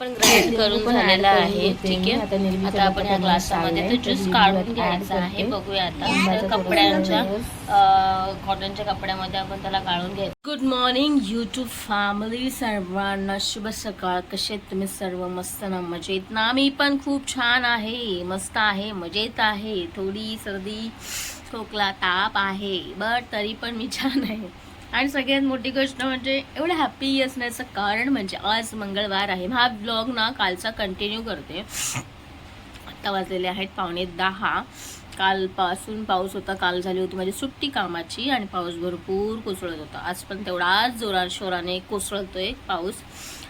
आपण ग्राइंड करून पण झालेला आहे. ठीक. आहे. आता आपण ह्या ग्लासामध्ये ते ज्यूस. काढून घ्यायचा आहे. बघूया आता. तर कपड्यांच्या. कॉटनच्या कपड्यामध्ये आपण त्याला गाळून घ्यायचं. गुड मॉर्निंग युट्यूब फॅमिली सर्वांना शुभ सकाळ. कसे तुम्ही सर्व? मस्त ना? मजेत ना? मी पण खूप छान आहे. मस्त आहे. मजेत आहे. थोडी सर्दी खोकला ताप आहे. बट तरी पण मी छान आहे. आणि सगळ्यात मोठी गोष्ट म्हणजे एवढं हॅपी असण्याचं कारण म्हणजे आज मंगळवार आहे. हा ब्लॉग ना कालचा कंटिन्यू करते. आत्ता वाजलेले आहेत पावणे दहा. कालपासून पाऊस होता काल झाली होती माझी सुट्टी कामाची आणि पाऊस भरपूर कोसळत होता. आज पण तेवढाच जोरात शोराने कोसळतोय पाऊस.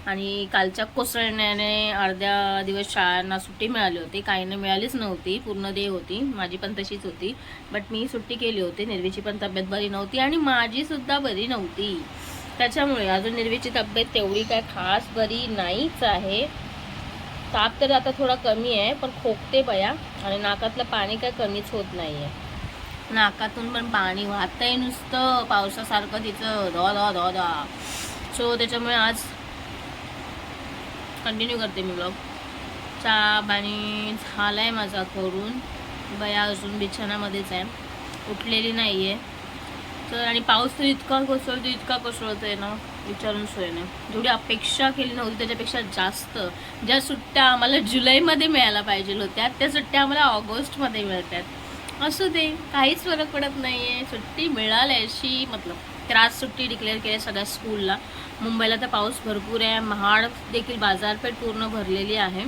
आणि कालच्या कोसळण्याने अर्ध्या दिवस शाळांना सुट्टी मिळाली होती. काहींना मिळालीच नव्हती. पूर्ण डे होती. माझी पण तशीच होती. बट मी सुट्टी केली होती. निर्वीची पण तब्येत बरी नव्हती आणि माझीसुद्धा बरी नव्हती. त्याच्यामुळे अजून निर्वीची तब्येत तेवढी काय खास बरी नाहीच आहे. ताप तर आता थोडा कमी आहे पण खोकते बया आणि नाकातलं पाणी काय कमीच होत नाही आहे नाकातून पण पाणी वाहतंय नुसतं. पावसासारखं तिचं धो धो धो धो. सो त्याच्यामुळे आज कंटिन्यू करते मी ब्लॉग चहा पाणी झाला आहे माझा करून. बया अजून बिछाणामध्येच आहे. उठलेली नाही आहे तर आणि पाऊस तर इतका कोसळतो इतका कोसळतो आहे ना. विचारून सोय नाही. जेवढी अपेक्षा केली नव्हती त्याच्यापेक्षा जास्त. ज्या सुट्ट्या आम्हाला जुलैमध्ये मिळायला पाहिजे होत्या त्या सुट्ट्या आम्हाला ऑगस्टमध्ये मिळतात. असू दे काहीच फरक पडत नाही आहे सुट्टी मिळाल्याशी मतलब तर आज सुट्टी डिक्लेअर केली आहे सगळ्या स्कूलला मुंबईला तर पाऊस भरपूर आहे. महाड देखील बाजारपेठ पूर्ण भरलेली आहे.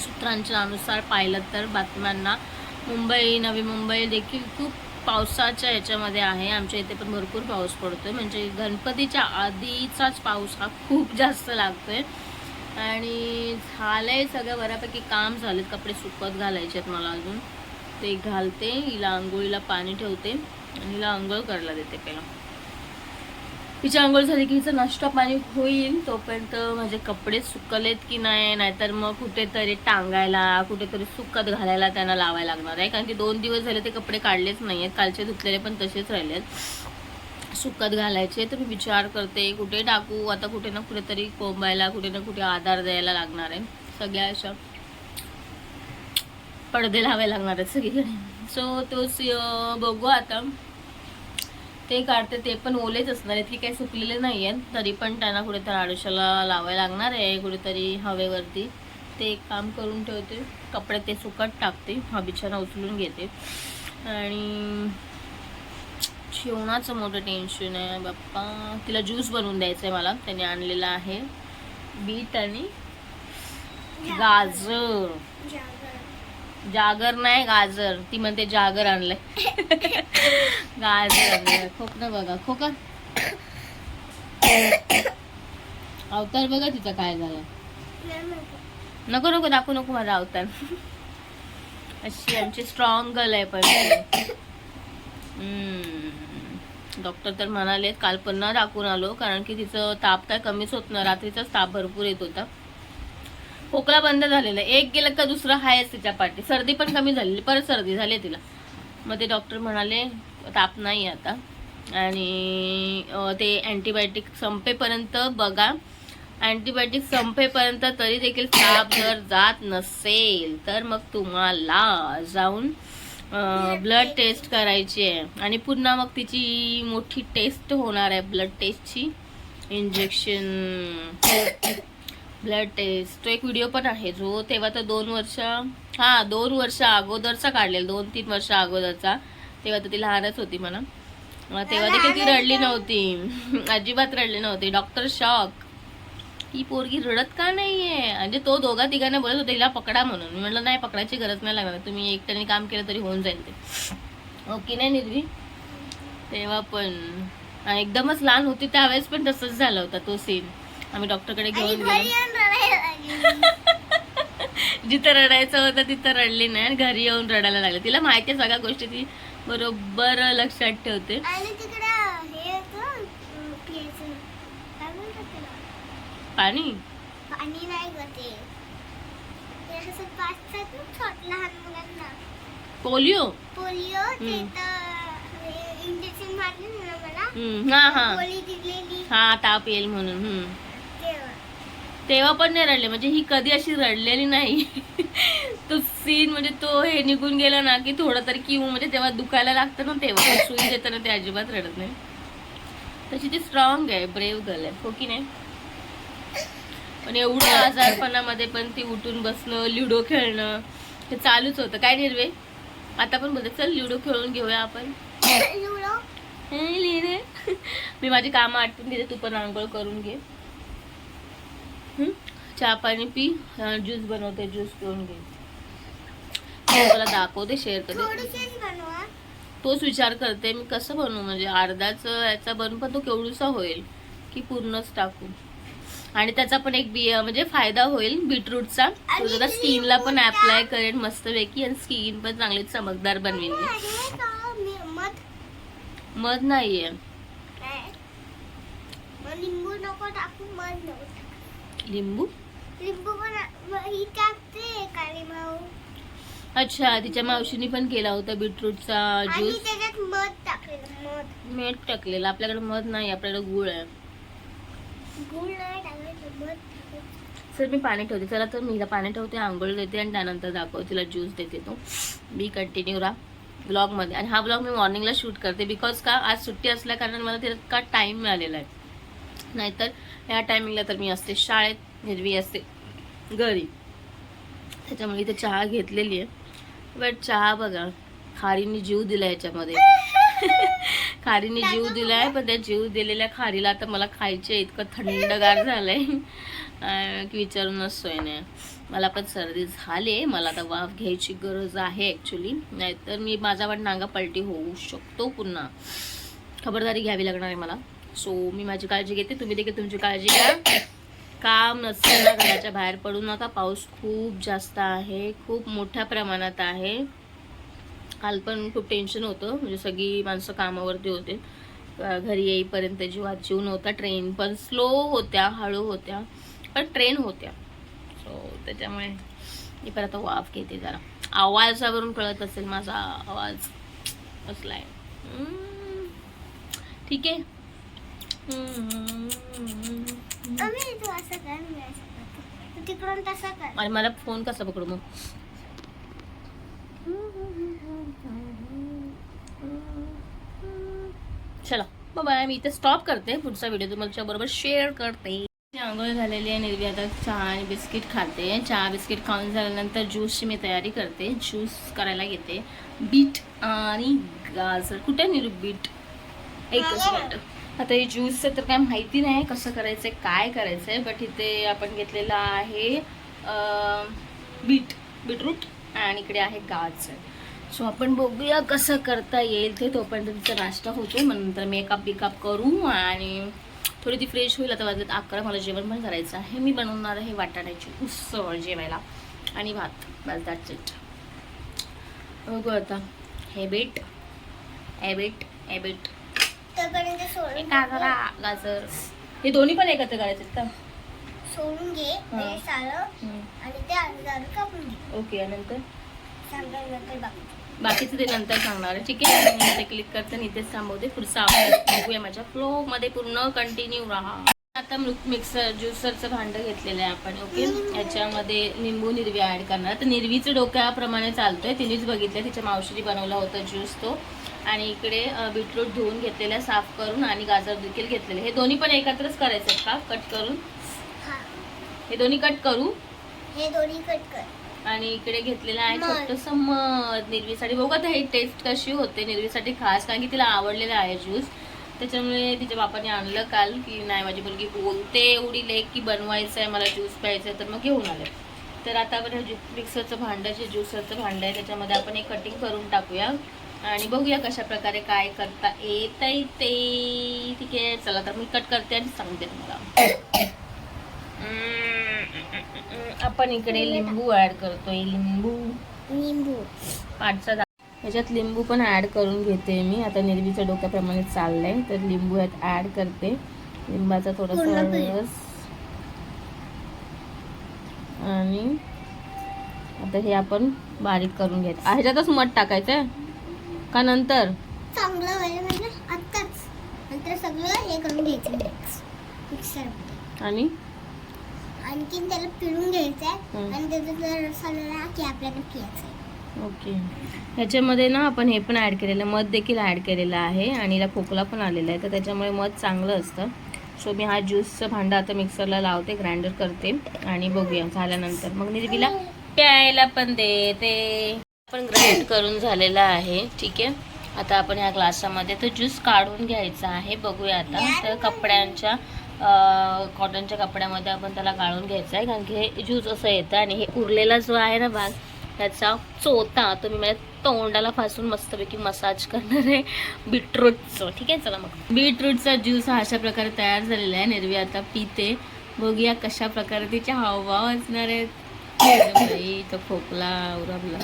सूत्रांच्या अनुसार पाहिलं तर बातम्यांना मुंबई नवी मुंबई देखील खूप पावसाच्या याच्यामध्ये आहे. आमच्या इथे पण भरपूर पाऊस पडतोय. म्हणजे गणपतीच्या आधीचाच पाऊस हा खूप जास्त लागतो आहे आणि झालं आहे सगळं बऱ्यापैकी काम झालं कपडे सुकत घालायचे आहेत मला अजून. ते घालते हिला आंघोळीला पाणी ठेवते आणि हिला आंघोळ करायला देते पहिला. तिची आंघोळ झाली की हिचं नाश्ता पाणी होईल तोपर्यंत माझे कपडे सुकलेत की नाही नाहीतर मग कुठेतरी टांगायला कुठेतरी सुकत घालायला त्यांना लावायला लागणार आहे. कारण की दोन दिवस झाले ते कपडे काढलेच नाही आहेत कालचे धुतलेले पण तसेच राहिलेत. सुकत घालायचे तर मी विचार करते कुठे टाकू? आता कुठे ना कुठेतरी कोंबायला कुठे ना कुठे आधार द्यायला लागणार आहे. सगळ्या अशा पडदे लावायला लागणार आहेत सगळीकडे सो तोच बघू आता. ते काढते ते पण ओलेच असणार आहेत. की काही सुकलेले नाही आहेत. तरी पण त्यांना कुठेतरी आडुशाला लावायला लागणार आहे कुठेतरी हवेवरती. ते एक काम करून ठेवते. कपडे ते सुकत टाकते. हा बिछाना उचलून घेते. आणि जेवणाचं मोठं टेन्शन आहे. बाप्पा तिला ज्यूस बनवून द्यायचं आहे मला. त्याने आणलेला आहे. बीट आणि गाजर. जागर नाही गाजर. ती म्हणते जागर आणलंय. गाजर खोकणं बघा. खोका अवतार बघा तिचा काय झाला नको नको दाखवू नको माझा अवतार. अशी आमची स्ट्रॉंग गर्ल आहे पण. डॉक्टर तर म्हणाले काल पुन्हा दाखवून आलो कारण की तिचं ताप काय कमीच होत ना. रात्रीचाच ताप भरपूर येत होता. खोकला बंद झालेला एक गेलं का दुसरं हायच तिच्या पाठी. सर्दी पण कमी झालेली. परत सर्दी झाली तिला. मग ते डॉक्टर म्हणाले ताप नाही आता. आणि ते अँटीबायोटिक संपेपर्यंत बघा. अँटीबायोटिक संपेपर्यंत तरी देखील ताप जर जात नसेल तर मग तुम्हाला जाऊन ब्लड टेस्ट करायची आहे. आणि पुन्हा मग तिची मोठी टेस्ट होणार आहे ब्लड टेस्टची इंजेक्शन ब्लड टेस्ट तो एक व्हिडिओ पण आहे जो तेव्हा तर दोन वर्ष हा दोन वर्ष अगोदरचा काढलेला दोन तीन वर्ष अगोदरचा. तेव्हा तर ती लहानच होती म्हणा. तेव्हा देखील ती रडली नव्हती. अजिबात रडली नव्हती. डॉक्टर शॉक ही पोरगी रडत का नाहीये? म्हणजे तो दोघा तिघांना बोलत होता हिला पकडा म्हणून. मी म्हटलं नाही पकडायची गरज नाही लागणार. तुम्ही एकट्याने काम केलं तरी होऊन जाईल ते. ओके नाही निर्वी तेव्हा पण. एकदमच लहान होती त्यावेळेस पण तसंच झालं होता तो सीन आम्ही डॉक्टरकडे घेऊन गेलो. जिथं रडायचं होतं तिथं रडली नाही आणि घरी येऊन रडायला लागले. तिला माहिती आहे सगळ्या गोष्टी ती बरोबर लक्षात ठेवते. हे? पाणी? नाही पोलिओ? पोलिओ इंजेक्शन मारले ना मला. हा हा. हा ताप येईल म्हणून हम्म. तेव्हा पण नाही रडले. म्हणजे ही कधी अशी रडलेली नाही. तो सीन म्हणजे तो हे निघून गेला ना की थोडं तरी किंवा म्हणजे तेव्हा दुखायला लागतं ना तेव्हा सुई देताना ते अजिबात रडत नाही. तशी ती स्ट्रॉंग आहे ब्रेव गर्ल आहे. हो की नाही? पण एवढं आजारपणामध्ये पण ती उठून बसणं लुडो खेळणं हे चालूच होतं. काय निर्वे? आता पण बोलते चल लुडो खेळून घेऊया आपण. हे मी माझी कामं आटपून घेते तू पण आंघोळ करून घे? चहा पाणी पी ज्यूस बनवते ज्यूस पिऊन घे तुला दाखवते शेअर करते. तोच विचार करते मी कसं बनवू? म्हणजे अर्धाच याचा बनवून पण तो केवढूसा होईल की पूर्णच टाकू आणि त्याचा पण एक बी म्हणजे फायदा होईल बीटरूटचा. तो आणि जरा स्किनला पण अप्लाय करेन मस्तपैकी आणि स्किन पण चांगली चमकदार बनवेन मी मी- मध? नाहीये. लिंबू नको टाकू मध नको. लिंबू? लिंबू पण ही टाकते काळी माऊ. अच्छा तिच्या मावशीने पण केला होता बीटरूटचा आणि ज्यूस. त्याच्यात मध टाकलेलं मध. मीठ टाकलेलं. आपल्याकडे मध नाही आपल्याकडे गुळ आहे. गुळ नाही टाकायचं मध टाकायचं सर मी पाणी ठेवते. चला तर मी हिला पाणी ठेवते आंघोळ देते आणि त्यानंतर दाखवते तिला ज्यूस देते तो. मी कंटिन्यू राहा ब्लॉगमध्ये आणि हा ब्लॉग मी मॉर्निंगला शूट करते बिकॉज का आज सुट्टी असल्या कारण मला तितका टाईम मिळालेला आहे? नाहीतर या टायमिंगला तर मी असते शाळेत हिरवी असते घरी. त्याच्यामुळे इथे चहा घेतलेली आहे. बट चहा बघा खारीने जीव दिला याच्यामध्ये. खारीने जीव दिलाय पण त्या जीव दिलेल्या खारीला आता मला खायचे इतकं थंडगार झालंय. अं, की विचारूनच सोय नाही मला पण सर्दी झाली मला आता वाफ घ्यायची गरज आहे ॲक्च्युली नाहीतर मी माझा पण नांगा पलटी होऊ शकतो पुन्हा. खबरदारी घ्यावी लागणार आहे मला. सो मी माझी काळजी घेते. तुम्ही देखील तुमची काळजी घ्या. काम नसेल घराच्या बाहेर पडू नका. पाऊस खूप जास्त आहे. खूप मोठ्या प्रमाणात आहे. काल पण खूप टेन्शन होतं. म्हणजे सगळी माणसं कामावरती होते. घरी येईपर्यंत जीवात जीव नव्हता. ट्रेन पण स्लो होत्या हळू होत्या. पण ट्रेन होत्या. सो त्याच्यामुळे मी परत वाफ घेते जरा. आवाजावरून कळत असेल माझा आवाज. असला आहे ठीक आहे. आणि मला फोन कसा पकडू मग? चला बाय मी इथे स्टॉप करते पुढचा व्हिडिओ तुमच्या बरोबर शेअर करते. आंघोळ झालेली आहे निर्वी आता चहा आणि बिस्किट खाते. चहा बिस्किट खाऊन झाल्यानंतर ज्यूसची मी तयारी करते. ज्यूस करायला घेते बीट आणि गाजर. कुठे निरू बीट एकच मिनिट. आता हे ज्यूसचं तर काय माहिती नाही कसं करायचं काय करायचं आहे बट इथे आपण घेतलेलं आहे बीट बीटरूट आणि इकडे आहे गाजर. सो आपण बघूया कसं करता येईल ते. तोपर्यंत तिचा नाश्ता होतो. मग नंतर मेकअप बिकअप करू आणि थोडी ती फ्रेश होईल. आता वाजत अकरा. मला जेवण पण करायचं आहे. मी बनवणार आहे वाटाण्याची उसळ जेवायला आणि भात. बस दॅट्स इट बघू आता. हे बीट हे सोडून गाजरा गाजर. हे दोन्ही पण एकत्र करायचे का? सोडून घे ते सालं हम्म. आणि ते अर्धा कापून घे. ओके नंतर? सांगायला नंतर बाकी. बाकीचं ते नंतर सांगणार आहे. ठीक आहे मी क्लिक करते इथेच थांबवते पुढचा बघूया माझ्या फ्लोमध्ये पूर्ण कंटिन्यू राहा. आता मिक्सर ज्युसरचं भांडं घेतलेलं आहे आपण ओके? याच्यामध्ये लिंबू निर्वी ॲड करणार. तर निर्वीचं डोक्याप्रमाणे चालतोय. तिनेच बघितलं तिच्या मावशीने बनवला होता ज्यूस तो. आणि इकडे बीटरूट धुवून घेतलेला साफ करून आणि गाजर देखील घेतलेले. हे दोन्ही पण एकत्रच करायचे आहेत का? कट करून? हा. दोन्ही कट करू? हे दोन्ही कट कर. आणि इकडे घेतलेलं आहे. छोटस मध निर्वीसाठी. बघू हे टेस्ट कशी होते निर्वीसाठी खास कारण की तिला आवडलेलं आहे ज्यूस त्याच्यामुळे तिच्या बापाने आणलं काल की नाही माझी मुलगी बोलते एवढी लेक की बनवायचं आहे मला ज्यूस प्यायचं आहे तर मग घेऊन आले. तर आता आपण मिक्सरचं भांडं जे ज्युसरचं भांडं आहे त्याच्यामध्ये आपण एक कटिंग करून टाकूया. आणि बघूया कशा प्रकारे काय करता येत ते. ठीक आहे चला तर मी कट करते आणि सांगते तुम्हाला. आपण इकडे लिंबू ऍड करतोय लिंबू. निंबू पाठचा ह्याच्यात लिंबू पण ऍड करून घेते मी. आता निर्वीच्या डोक्याप्रमाणे चाललंय तर लिंबू यात ऍड करते. लिंबाचा थोडासा. रस. आणि आता हे आपण बारीक करून घेत ह्याच्यातच मध टाकायचंय? का नंतर? चांगलं व्हायला म्हणजे आत्ताच. नंतर सगळं हे करून घ्यायचं मिक्स मिक्सर आणि? आणखीन त्याला पिळून घ्यायचं आहे हम्म. आणि त्याचा जर रस आला ना की आपल्याला पियाचं आहे ओके. ह्याच्यामध्ये ना आपण हे पण ॲड केलेलं आहे, मध देखील ॲड केलेलं आहे आणि याला खोकला पण आलेला आहे. तर त्याच्यामुळे मध चांगलं असतं. सो मी हा ज्यूसचं भांडं आता मिक्सरला लावते ग्राइंडर करते आणि बघूया झाल्यानंतर. मग निर्वीला प्यायला पण देते. आपण ग्राइंड करून झालेला आहे ठीक आहे? आता आपण ह्या ग्लासामध्ये तो ज्यूस काढून घ्यायचा आहे बघूया आता. तर कपड्यांच्या कॉटनच्या कपड्यामध्ये आपण त्याला गाळून घ्यायचं आहे कारण की हे ज्यूस असं येतं आणि हे उरलेला जो आहे ना भाग त्याचा चोता तो मी माझ्या तोंडाला फासून मस्तपैकी मसाज करणार आहे. बीटरूटचं ठीक आहे? चला मग. बीटरूटचा ज्यूस हा अशा प्रकारे तयार झालेला आहे. निर्वी आता पिते. बघूया कशा प्रकारे तिचे हावभाव असणार आहेत. तो खोकला उरबला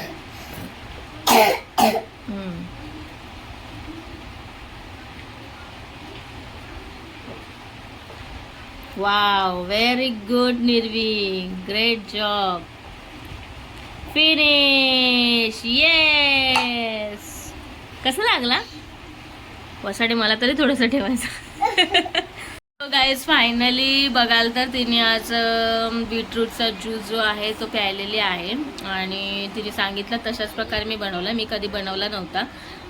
wow very good Nirvi great job finish yes कसा लागला? वसाडे मला तरी थोडंसं ठेवायचं. गाईज फायनली बघाल तर तिने आज बीटरूटचा ज्यूस जो आहे तो प्यायलेली आहे. आणि तिने सांगितलं तशाच प्रकारे मी बनवला. मी कधी बनवला नव्हता.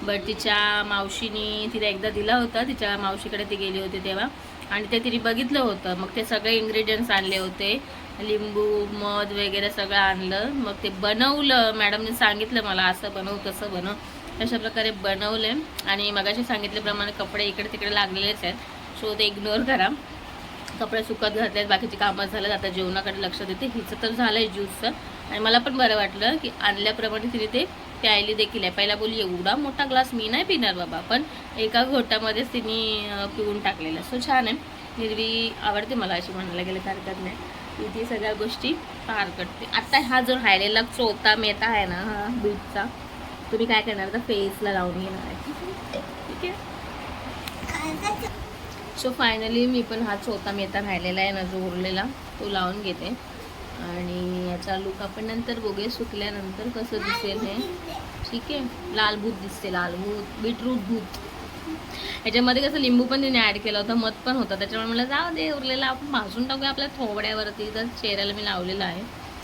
बट तिच्या मावशीनी तिला एकदा दिला होता. तिच्या मावशीकडे ती गेली होती तेव्हा. आणि ते तिने बघितलं होतं. मग ते सगळे इन्ग्रेडियंट्स आणले होते. लिंबू मध वगैरे सगळं आणलं. मग ते बनवलं. मॅडमने सांगितलं मला असं बनव तसं बनव. अशा प्रकारे बनवले. आणि मगाशी सांगितल्याप्रमाणे कपडे इकडे तिकडे लागलेलेच आहेत. सो ते इग्नोर करा. कपडे सुकत घातलेत बाकीचे कामं झालेत आता जेवणाकडे लक्ष देते. हिचं तर झालं आहे ज्यूसचं. आणि मला पण बरं वाटलं की आणल्याप्रमाणे तिने ते प्यायली देखील आहे. पहिला बोली एवढा मोठा ग्लास मी नाही पिणार बाबा पण एका घोटामध्येच तिने पिऊन टाकलेला. सो छान आहे. निर्वी आवडते मला अशी म्हणायला गेलं तर हरकत नाही. ती ती सगळ्या गोष्टी पार करते. आता हा जो राहिलेला चोथा मेता आहे ना हा दूधचा तुम्ही काय करणार? आता फेसला लावून घेणार आहे. ठीक आहे? सो फायनली मी पण हा चौथा मेहता राहिलेला आहे ना जो उरलेला तो लावून घेते. आणि याचा लुक आपण नंतर बघूया सुकल्यानंतर कसं दिसेल हे. ठीक आहे? लाल भूत दिसते लाल भूत बीटरूट भूत. याच्यामध्ये कसं लिंबू पण तिने ॲड केला होता मध पण होतं. त्याच्यामुळे मला जाऊ दे उरलेला. आपण भाजून टाकूया आपल्या थोबड्यावरती. तर चेहऱ्याला मी लावलेला आहे.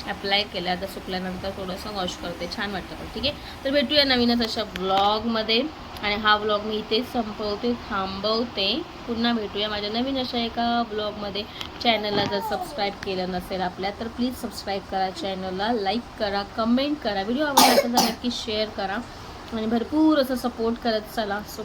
अप्लाय केलं आता सुकल्यानंतर थोडंसं वॉश करते. छान वाटतं. पण ठीक आहे? तर भेटूया नवीनच अशा ब्लॉगमध्ये आणि हा ब्लॉग मी इथेच संपवते थांबवते. पुन्हा भेटूया माझ्या नवीन अशा एका ब्लॉगमध्ये चॅनलला जर सबस्क्राईब केलं नसेल आपल्या तर प्लीज सबस्क्राईब करा चॅनलला लाईक करा कमेंट करा. व्हिडिओ आवडला असेल तर नक्की शेअर करा. आणि भरपूर असं सपोर्ट करत चला. सो